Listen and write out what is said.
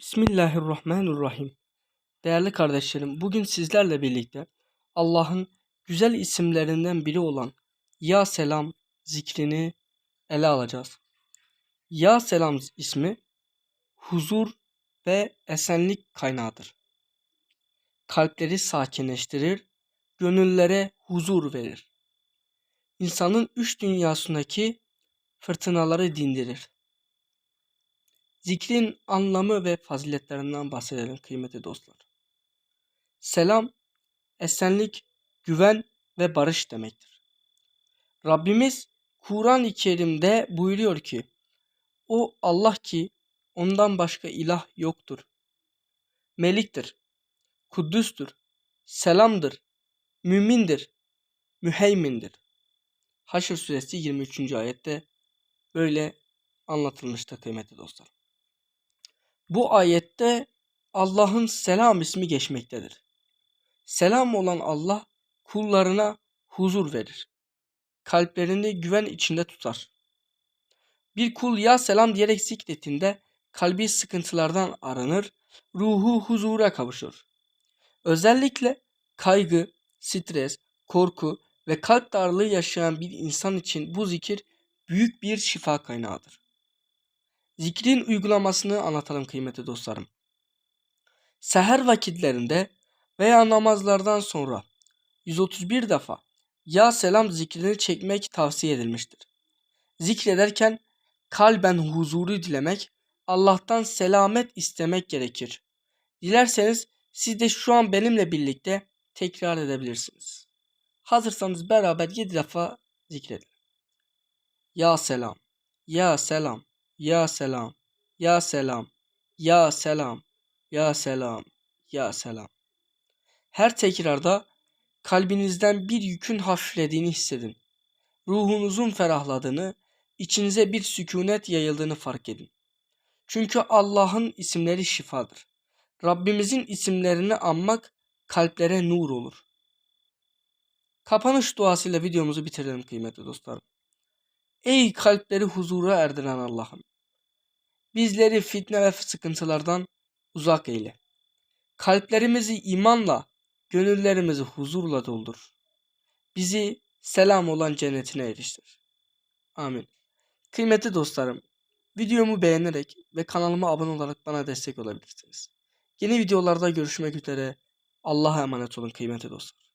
Bismillahirrahmanirrahim. Değerli kardeşlerim, bugün sizlerle birlikte Allah'ın güzel isimlerinden biri olan Ya Selam zikrini ele alacağız. Ya Selam ismi huzur ve esenlik kaynağıdır. Kalpleri sakinleştirir, gönüllere huzur verir. İnsanın üç dünyasındaki fırtınaları dindirir. Zikrin anlamı ve faziletlerinden bahsedelim kıymetli dostlar. Selam, esenlik, güven ve barış demektir. Rabbimiz Kur'an-ı Kerim'de buyuruyor ki, O Allah ki ondan başka ilah yoktur. Meliktir, Kuddüstür, selamdır, mümindir, müheymindir. Haşr suresi 23. ayette böyle anlatılmıştır kıymetli dostlar. Bu ayette Allah'ın selam ismi geçmektedir. Selam olan Allah kullarına huzur verir. Kalplerini güven içinde tutar. Bir kul ya selam diyerek zikrettiğinde kalbi sıkıntılardan arınır, ruhu huzura kavuşur. Özellikle kaygı, stres, korku ve kalp darlığı yaşayan bir insan için bu zikir büyük bir şifa kaynağıdır. Zikrin uygulamasını anlatalım kıymetli dostlarım. Seher vakitlerinde veya namazlardan sonra 131 defa Ya Selam zikrini çekmek tavsiye edilmiştir. Zikrederken kalben huzuru dilemek, Allah'tan selamet istemek gerekir. Dilerseniz siz de şu an benimle birlikte tekrar edebilirsiniz. Hazırsanız beraber 7 defa zikredin. Ya selam, ya selam, ya selam, ya selam, ya selam, ya selam, ya selam. Her tekrarda kalbinizden bir yükün hafiflediğini hissedin. Ruhunuzun ferahladığını, içinize bir sükunet yayıldığını fark edin. Çünkü Allah'ın isimleri şifadır. Rabbimizin isimlerini anmak kalplere nur olur. Kapanış duasıyla videomuzu bitirelim kıymetli dostlarım. Ey kalpleri huzura erdiren Allah'ım. Bizleri fitne ve sıkıntılardan uzak eyle. Kalplerimizi imanla, gönüllerimizi huzurla doldur. Bizi selam olan cennetine eriştir. Amin. Kıymetli dostlarım, videomu beğenerek ve kanalıma abone olarak bana destek olabilirsiniz. Yeni videolarda görüşmek üzere. Allah'a emanet olun kıymetli dostlar.